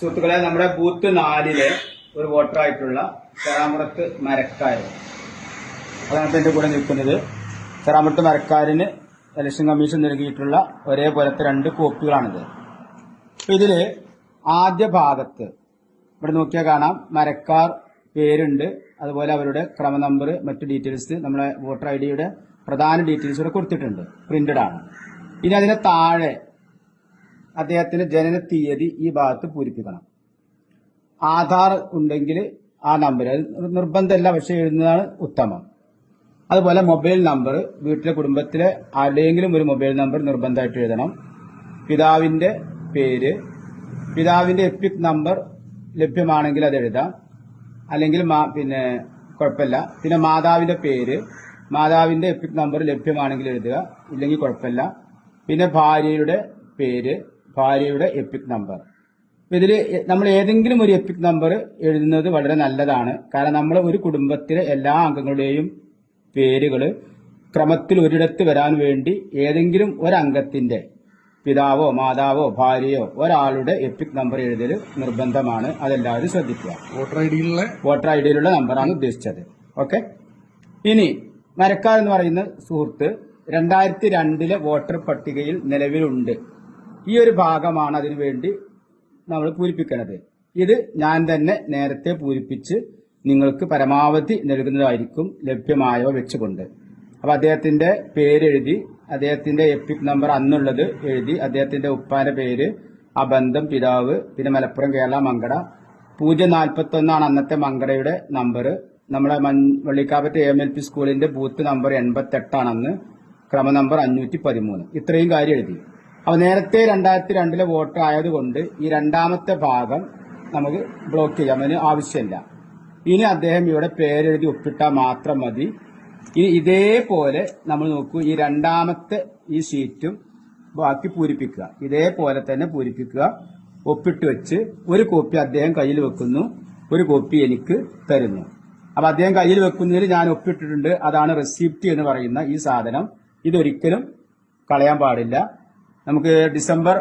സുഹൃത്തുക്കളെ നമ്മുടെ ബൂത്ത് നാലിലെ ഒരു വോട്ടറായിട്ടുള്ള ചെറാമ്പുറത്ത് മരക്കാർ അതാണ് ഇപ്പം എന്റെ കൂടെ നിൽക്കുന്നത്. ചെറാമ്പുറത്ത് മരക്കാരിന് ഇലക്ഷൻ കമ്മീഷൻ നൽകിയിട്ടുള്ള ഒരേപോലത്തെ രണ്ട് കോപ്പികളാണിത്. അപ്പം ഇതിൽ ആദ്യ ഭാഗത്ത് ഇവിടെ നോക്കിയാൽ കാണാം മരക്കാർ പേരുണ്ട് അതുപോലെ അവരുടെ ക്രമ നമ്പർ മറ്റു ഡീറ്റെയിൽസ് നമ്മുടെ വോട്ടർ ഐ ഡിയുടെ പ്രധാന ഡീറ്റെയിൽസ് ഇവിടെ കൊടുത്തിട്ടുണ്ട് പ്രിന്റഡ് ആണ്. ഇനി അതിന് താഴെ അദ്ദേഹത്തിന്റെ ജനന തീയതി ഈ ഭാഗത്ത് പൂരിപ്പിക്കണം. ആധാർ ഉണ്ടെങ്കിൽ ആ നമ്പർ നിർബന്ധമല്ല പക്ഷെ എഴുതുന്നതാണ് ഉത്തമം. അതുപോലെ മൊബൈൽ നമ്പർ വീട്ടിലെ കുടുംബത്തിലെ ആരുടെയെങ്കിലും ഒരു മൊബൈൽ നമ്പർ നിർബന്ധമായിട്ട് എഴുതണം. പിതാവിന്റെ പേര് പിതാവിന്റെ എപ്പിക് നമ്പർ ലഭ്യമാണെങ്കിൽ അത് എഴുതാം. അല്ലെങ്കിൽ പിന്നെ കുഴപ്പമില്ല. പിന്നെ മാതാവിന്റെ പേര് മാതാവിന്റെ എപ്പിക് നമ്പർ ലഭ്യമാണെങ്കിൽ എഴുതുക. ഇല്ലെങ്കിൽ കുഴപ്പമില്ല. പിന്നെ ഭാര്യയുടെ പേര് ഭാര്യയുടെ എപ്പിക് നമ്പർ ഇതിൽ നമ്മൾ ഏതെങ്കിലും ഒരു എപ്പിക് നമ്പർ എഴുതുന്നത് വളരെ നല്ലതാണ്. കാരണം നമ്മൾ ഒരു കുടുംബത്തിലെ എല്ലാ അംഗങ്ങളുടെയും പേരുകൾ ക്രമത്തിൽ ഒരിടത്ത് വരാൻ വേണ്ടി ഏതെങ്കിലും ഒരംഗത്തിന്റെ പിതാവോ മാതാവോ ഭാര്യയോ ഒരാളുടെ എപ്പിക് നമ്പർ എഴുതൽ നിർബന്ധമാണ്. അതെല്ലാവരും ശ്രദ്ധിക്കുക. വോട്ടർ ഐ ഡിയിലുള്ള വോട്ടർ ഐ ഡിയിലുള്ള നമ്പറാണ് ഉദ്ദേശിച്ചത്. ഓക്കെ ഇനി മരക്കാർ എന്ന് പറയുന്ന സുഹൃത്ത് രണ്ടായിരത്തി രണ്ടിലെ വോട്ടർ പട്ടികയിൽ നിലവിലുണ്ട്. ഈ ഒരു ഭാഗമാണ് അതിനു വേണ്ടി നമ്മൾ പൂരിപ്പിക്കുന്നത്. ഇത് ഞാൻ തന്നെ നേരത്തെ പൂരിപ്പിച്ച് നിങ്ങൾക്ക് പരമാവധി നൽകുന്നതായിരിക്കും ലഭ്യമായവ വെച്ചുകൊണ്ട്. അപ്പൊ അദ്ദേഹത്തിന്റെ പേരെഴുതി അദ്ദേഹത്തിന്റെ എപ്പിക് നമ്പർ അന്നുള്ളത് എഴുതി അദ്ദേഹത്തിന്റെ ഉപ്പാന്റെ പേര് അബന്ധം പിതാവ് പിന്നെ മലപ്പുറം കേരള മങ്കട. പൂജ്യം നാൽപ്പത്തി ഒന്നാണ് അന്നത്തെ മങ്കടയുടെ നമ്പർ നമ്മുടെ വള്ളിക്കാപ്പറ്റ് എം എൽ പി സ്കൂളിന്റെ ബൂത്ത് നമ്പർ എൺപത്തി എട്ടാണെന്ന് ക്രമ നമ്പർ അഞ്ഞൂറ്റി പതിമൂന്ന്. ഇത്രയും കാര്യം എഴുതി. അപ്പൊ നേരത്തെ രണ്ടായിരത്തി രണ്ടിലെ വോട്ട് ആയതുകൊണ്ട് ഈ രണ്ടാമത്തെ ഭാഗം നമുക്ക് ബ്ലോക്ക് ചെയ്യാം. അതിന് ആവശ്യമില്ല. ഇനി അദ്ദേഹം ഇവിടെ പേരെഴുതി ഒപ്പിട്ടാൽ മാത്രം മതി. ഇനി ഇതേപോലെ നമ്മൾ നോക്കൂ ഈ രണ്ടാമത്തെ ഈ ഷീറ്റും ബാക്കി പൂരിപ്പിക്കുക. ഇതേപോലെ തന്നെ പൂരിപ്പിക്കുക. ഒപ്പിട്ട് വെച്ച് ഒരു കോപ്പി അദ്ദേഹം കയ്യിൽ വെക്കുന്നു. ഒരു കോപ്പി എനിക്ക് തരുന്നു. അപ്പൊ അദ്ദേഹം കയ്യിൽ വെക്കുന്നതിൽ ഞാൻ ഒപ്പിട്ടിട്ടുണ്ട്. അതാണ് റെസിപ്റ്റ് എന്ന് പറയുന്ന ഈ സാധനം. ഇതൊരിക്കലും കളയാൻ പാടില്ല. നമുക്ക് ഡിസംബർ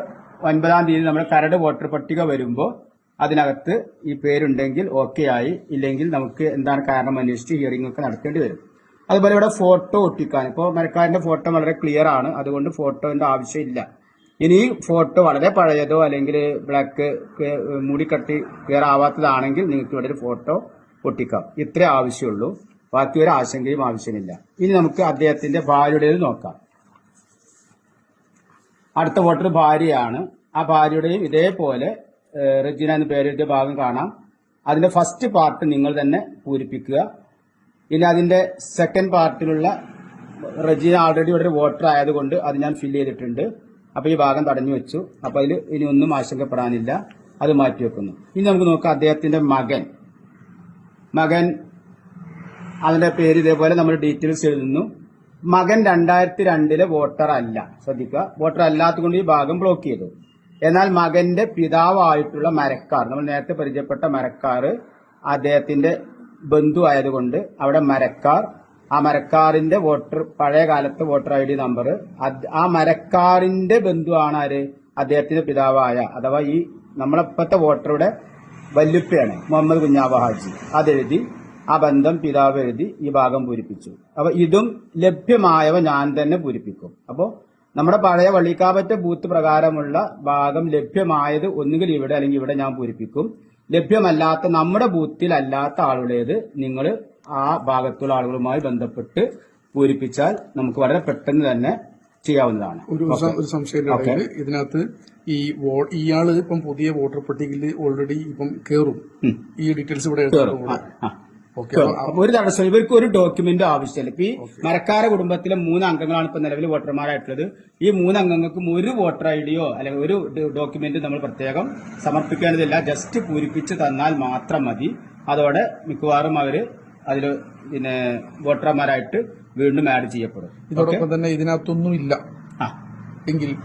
ഒൻപതാം തീയതി നമ്മുടെ കരട് വോട്ടർ പട്ടിക വരുമ്പോൾ അതിനകത്ത് ഈ പേരുണ്ടെങ്കിൽ ഓക്കെ ആയി. ഇല്ലെങ്കിൽ നമുക്ക് എന്താണ് കാരണം അന്വേഷിച്ച് ഹിയറിംഗ് ഒക്കെ നടത്തേണ്ടി വരും. അതുപോലെ ഇവിടെ ഫോട്ടോ ഒട്ടിക്കാൻ. ഇപ്പോൾ മരക്കാരന്റെ ഫോട്ടോ വളരെ ക്ലിയർ ആണ്. അതുകൊണ്ട് ഫോട്ടോന്റെ ആവശ്യമില്ല ഇനി ഫോട്ടോ വളരെ പഴയതോ അല്ലെങ്കിൽ ബ്ലാക്ക് മൂടിക്കട്ടി ക്ലിയർ ആവാത്തതാണെങ്കിൽ നിങ്ങൾക്ക് ഇവിടെ ഒരു ഫോട്ടോ ഒട്ടിക്കാം. ഇത്രേ ആവശ്യമുള്ളൂ. ബാക്കി ഒരു ആശങ്കയും ആവശ്യമില്ല. ഇനി നമുക്ക് അദ്ദേഹത്തിന്റെ ഭാര്യയുടേത് നോക്കാം. അടുത്ത വോട്ടർ ഭാര്യയാണ്. ആ ഭാര്യയുടെയും ഇതേപോലെ റെജീന എന്ന പേരിന്റെ ഭാഗം കാണാം. അതിന്റെ ഫസ്റ്റ് പാർട്ട് നിങ്ങൾ തന്നെ പൂരിപ്പിക്കുക. ഇനി അതിന്റെ സെക്കൻഡ് പാർട്ടിലുള്ള റെജീന ആൾറെഡി ഇവിടെ വോട്ടർ ആയതുകൊണ്ട് അത് ഞാൻ ഫില്ല് ചെയ്തിട്ടുണ്ട്. അപ്പോൾ ഈ ഭാഗം തടഞ്ഞു വെച്ചു. അപ്പോൾ അതിൽ ഇനി ഒന്നും ആശങ്കപ്പെടാനില്ല. അത് മാറ്റി വെക്കുന്നു. ഇനി നമുക്ക് നോക്കാം അദ്ദേഹത്തിന്റെ മകൻ. മകൻ അതിന്റെ പേര് ഇതേപോലെ നമ്മൾ ഡീറ്റെയിൽസ് എഴുതുന്നു. മകൻ രണ്ടായിരത്തി രണ്ടിലെ വോട്ടർ അല്ല ശ്രദ്ധിക്കുക. വോട്ടർ അല്ലാത്തതുകൊണ്ട് ഈ ഭാഗം ബ്ലോക്ക് ചെയ്തു. എന്നാൽ മകന്റെ പിതാവായിട്ടുള്ള മരക്കാർ നമ്മൾ നേരത്തെ പരിചയപ്പെട്ട മരക്കാർ അദ്ദേഹത്തിന്റെ ബന്ധു ആയതുകൊണ്ട് അവിടെ മരക്കാർ ആ മരക്കാറിന്റെ വോട്ടർ പഴയ കാലത്തെ വോട്ടർ ഐ ഡി നമ്പർ ആ മരക്കാറിന്റെ ബന്ധുവാണ് ആര്? അദ്ദേഹത്തിന്റെ പിതാവായ അഥവാ ഈ നമ്മളിപ്പോഴത്തെ വോട്ടറുടെ വല്ലുപ്പയാണ് മുഹമ്മദ് കുഞ്ഞാബ ഹാജി. അതെഴുതി ആ ബന്ധം പിതാവ് എഴുതി ഈ ഭാഗം പൂരിപ്പിച്ചു. അപ്പൊ ഇതും ലഭ്യമായവ ഞാൻ തന്നെ പൂരിപ്പിക്കും. അപ്പോ നമ്മുടെ പഴയ വള്ളിക്കാപറ്റ ബൂത്ത് പ്രകാരമുള്ള ഭാഗം ലഭ്യമായത് ഒന്നുകിൽ ഇവിടെ അല്ലെങ്കിൽ ഇവിടെ ഞാൻ പൂരിപ്പിക്കും. ലഭ്യമല്ലാത്ത നമ്മുടെ ബൂത്തിൽ അല്ലാത്ത ആളുടേത് നിങ്ങൾ ആ ഭാഗത്തുള്ള ആളുകളുമായി ബന്ധപ്പെട്ട് പൂരിപ്പിച്ചാൽ നമുക്ക് വളരെ പെട്ടെന്ന് തന്നെ ചെയ്യാവുന്നതാണ്. ഒരു ഒരു സംശയം ഇതിനകത്ത് ഈ ഇയാൾ ഇപ്പം പുതിയ വോട്ടർ പട്ടികയിൽ ഓൾറെഡി ഇപ്പം കേറും. ഈ ഡീറ്റെയിൽസ് ഇവിടെ അപ്പൊ ഒരു തടസ്സം ഇവർക്ക് ഒരു ഡോക്യുമെന്റ് ആവശ്യമില്ല. ഇപ്പൊ ഈ മരക്കാര കുടുംബത്തിലെ മൂന്ന് അംഗങ്ങളാണ് ഇപ്പൊ നിലവിൽ വോട്ടർമാരായിട്ടുള്ളത്. ഈ മൂന്ന് അംഗങ്ങൾക്കും ഒരു വോട്ടർ ഐ ഡിയോ അല്ലെങ്കിൽ ഒരു ഡോക്യുമെന്റ് നമ്മൾ പ്രത്യേകം സമർപ്പിക്കേണ്ടതില്ല. ജസ്റ്റ് പൂരിപ്പിച്ച് തന്നാൽ മാത്രം മതി. അതോടെ മിക്കവാറും അവർ അതിൽ പിന്നെ വോട്ടർമാരായിട്ട് വീണ്ടും ആഡ് ചെയ്യപ്പെടും. ഇതോടൊപ്പം തന്നെ ഇതിനകത്തൊന്നും ഇല്ല. ആ. എങ്കിൽ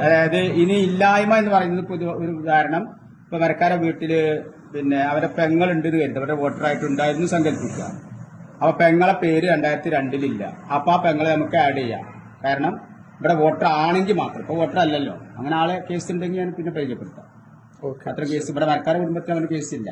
അതായത് ഇനി ഇല്ലായ്മ എന്ന് പറയുന്നത് ഒരു ഉദാഹരണം. ഇപ്പൊ വരക്കാരെ വീട്ടിൽ പിന്നെ അവരെ പെങ്ങളുണ്ട് എന്ന് കരുത് അവരുടെ വോട്ടറായിട്ട് ഉണ്ടായിരുന്നു സങ്കല്പിക്കുക. അപ്പൊ പെങ്ങളെ പേര് രണ്ടായിരത്തി രണ്ടിലില്ല അപ്പൊ ആ പെങ്ങളെ നമുക്ക് ആഡ് ചെയ്യാം. കാരണം ഇവിടെ വോട്ടർ ആണെങ്കിൽ മാത്രം ഇപ്പൊ വോട്ടർ അല്ലല്ലോ. അങ്ങനെ ആളെ കേസ് ഉണ്ടെങ്കിൽ ഞാൻ പിന്നെ പരിചയപ്പെടുത്താം. ഓക്കെ അത്ര കേസ് ഇവിടെ വരക്കാരെ കുടുംബത്തിൽ അങ്ങനെ കേസില്ല